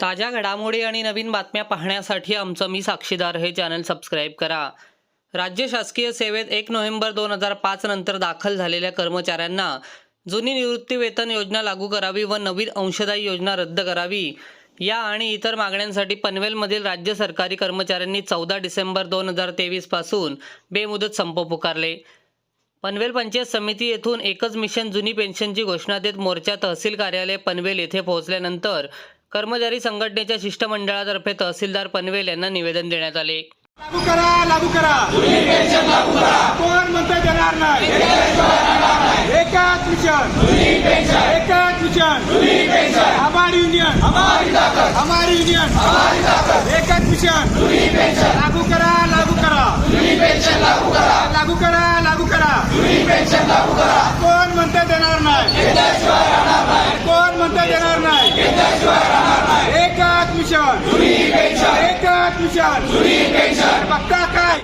ताज्या घडामोडी आणि नवीन बातम्या पाहण्यासाठी आमचं मी साक्षीदार हे चॅनल सबस्क्राईब करा. राज्य शासकीय सेवेत एक नोव्हेंबर दोन हजार पाच नंतर दाखल झालेल्या कर्मचाऱ्यांना जुनी निवृत्ती वेतन योजना लागू करावी व नवीन अंशदायी योजना रद्द करावी. या आणि इतर मागण्यांसाठी पनवेलमधील राज्य सरकारी कर्मचाऱ्यांनी चौदा डिसेंबर दोन हजार तेवीसपासून बेमुदत संप पुकारले. पनवेल पंचायत समिती येथून एकच मिशन जुनी पेन्शनची घोषणा देत मोर्चा तहसील कार्यालय पनवेल येथे पोहोचल्यानंतर कर्मचारी संघटनेच्या शिष्टमंडळातर्फे तहसीलदार पनवेल यांना निवेदन देण्यात आले. लागू करा लागू करा. कोण म्हणता देणार नाही? एकाच मिशन. एकाच मिशन. हमारी युनियन. हमारी युनियन. एकाच मिशन. लागू करा लागू करा. लागू करा लागू करा. कोण म्हणता देणार नाही कोण म्हणतं देणार नाही एकाच मिशन बघता काय